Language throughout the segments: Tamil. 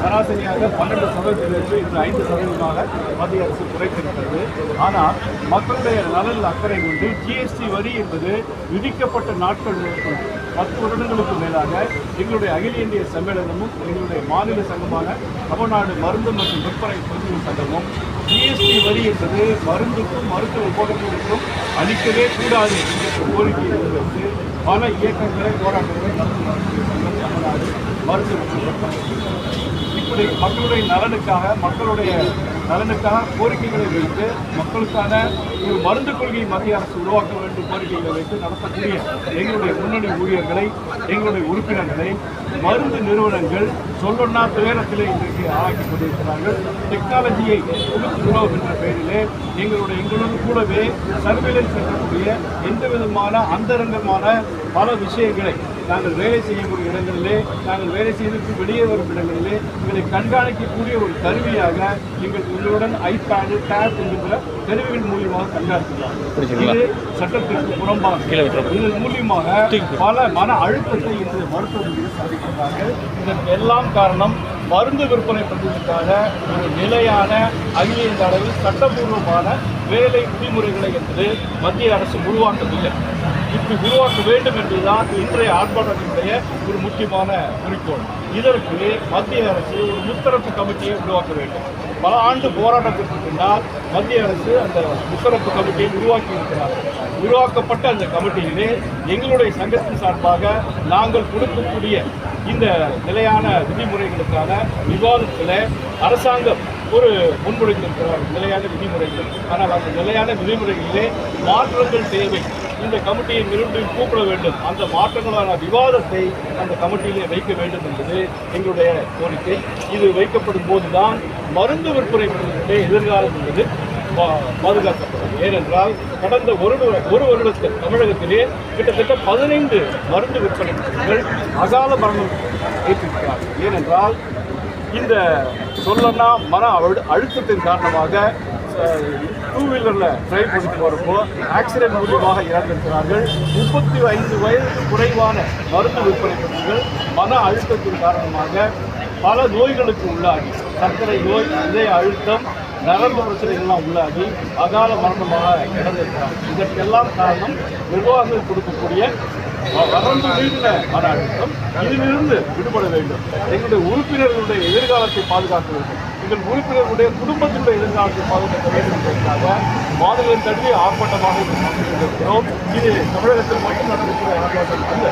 சராசரியாக பன்னெண்டு சதவீதத்திலிருந்து இன்று ஐந்து சதவீதமாக மத்திய அரசு குறைத்திருக்கிறது. ஆனால் மக்களுடைய நலனில் அக்கறை கொண்டு ஜிஎஸ்டி வரி என்பது விதிக்கப்பட்ட நாட்கள் முதற்கொண்டு பத்து வருடங்களுக்கு மேலாக எங்களுடைய அகில இந்திய சம்மேளனமும் எங்களுடைய மாநில சங்கமான தமிழ்நாடு மருந்து மற்றும் விற்பனை பொருட்கள் சங்கமும் ஜிஎஸ்டி வரி என்பது மருந்துக்கும் மருத்துவ உபகரணங்களுக்கும் அளிக்கவே கூடாது என்ற கோரிக்கையை முன்வைத்து பல இயக்கங்களை போராட்டங்களை நடத்தி தமிழ்நாடு மருந்து மற்றும் விற்பனை. இப்படி மக்களுடைய நலனுக்காக மக்களுடைய நலனுக்காக கோரிக்கைகளை வைத்து மக்களுக்கான ஒரு மருந்து கொள்கையை மத்திய அரசு உருவாக்க வேண்டும் கோரிக்கைகளை வைத்து நடத்தக்கூடிய எங்களுடைய முன்னணி ஊழியர்களை எங்களுடைய உறுப்பினர்களை மருந்து நிறுவனங்கள் சொல்லொன்னா துயரத்திலே இன்றைக்கு ஆராய்ச்சி கொண்டிருக்கிறார்கள் டெக்னாலஜியை கொடுத்துகிறோம் என்ற பெயரிலே எங்களுடைய எங்களோடு கூடவே சர்வேலன்ஸ் செய்யக்கூடிய எந்த விதமான அந்தரங்கமான பல விஷயங்களை நாங்கள் வேலை செய்யக்கூடிய இடங்களிலே நாங்கள் வேலை செய்வதற்கு வெளியே வரும் இடங்களிலே எங்களை கண்காணிக்கக்கூடிய ஒரு கருவியாக எங்கள் எங்களுடன் ஐபேடு டேப் என்கின்ற கருவிகள் மூலியமாக கண்காணிக்கிறார்கள் இது சட்டத்திற்கு புறம்பாக இதன் மூலியமாக பல மன அழுத்தத்தை இன்று மருத்துவ மீது சாதிக்கிறார்கள் இதற்கு எல்லாம் காரணம் மருந்து விற்பனை பண்ணுவதற்காக ஒரு நிலையான அகில இந்த அளவில் சட்டபூர்வமான வேலை விதிமுறைகளை என்பது மத்திய அரசு உருவாக்கவில்லை. இப்படி உருவாக்க வேண்டும் என்பதுதான் இன்றைய ஆர்ப்பாட்டத்தினுடைய ஒரு முக்கியமான குறிக்கோள். இதற்கு மத்திய அரசு ஒரு முத்தரப்பு கமிட்டியை உருவாக்க வேண்டும். பல ஆண்டு போராட்டத்திற்கு பின்னால் மத்திய அரசு அந்த முத்தரப்பு கமிட்டியை உருவாக்கி இருக்கிறார். உருவாக்கப்பட்ட அந்த கமிட்டியிலே எங்களுடைய சங்கத்தின் சார்பாக நாங்கள் கொடுக்கக்கூடிய இந்த நிலையான விதிமுறைகளுக்கான விவாதத்தில் அரசாங்கம் ஒரு முன்மொழிந்திருக்கிறார். நிலையான விதிமுறைகள். ஆனால் அந்த நிலையான விதிமுறைகளிலே மாற்றங்கள் தேவை. இந்த கமிட்டியை மீண்டும் கூப்பிட வேண்டும். அந்த மாற்றங்களான விவாதத்தை அந்த கமிட்டியிலே வைக்க வேண்டும் என்பது எங்களுடைய கோரிக்கை. இது வைக்கப்படும் போதுதான் மருந்து விற்பனை எதிர்காலம் என்பது பாதுகாக்கப்படும். ஏனென்றால் கடந்த ஒரு ஒரு வருடத்தில் தமிழகத்திலே கிட்டத்தட்ட பதினைந்து மருந்து விற்பனை அகால மரணம் ஏற்றிருக்கிறார்கள். ஏனென்றால் இந்த சொல்லனா மன அழு- அழுத்தத்தின் காரணமாக டூ வீலரில் டிரைவ் பண்ணிட்டு வரப்போ ஆக்சிடென்ட் மூலியமாக இறந்திருக்கிறார்கள். முப்பத்தி ஐந்து வயது குறைவான மருந்து விற்பனை பெண்கள் மன அழுத்தத்தின் காரணமாக பல நோய்களுக்கு உள்ளாகி சர்க்கரை நோய் இதய அழுத்தம் நரம்பு பிரச்சனைகள்லாம் உள்ளாகி அகால மரணமாக இறந்திருக்கிறார் இதற்கெல்லாம் காரணம் நிர்வாகங்கள் கொடுக்கக்கூடிய வரம்பு மீறின மன அழுத்தம் இதிலிருந்து விடுபட வேண்டும். எங்களுடைய உறுப்பினர்களுடைய எதிர்காலத்தை பாதுகாக்க வேண்டும். எங்கள் உறுப்பினர்களுடைய குடும்பத்தினுடைய எதிர்காலத்தை பாதுகாக்க வேண்டும் என்பதற்காக மாநிலம் தழுவிய ஆர்ப்பாட்டமாக இருக்கிறோம் இது தமிழகத்தில் மட்டும் நடந்திருக்கிற ஆர்ப்பாட்டம் அல்ல.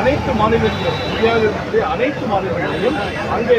அனைத்து மாநிலங்களிலும் இந்தியாவில் அனைத்து மாநிலங்களிலும் அங்கே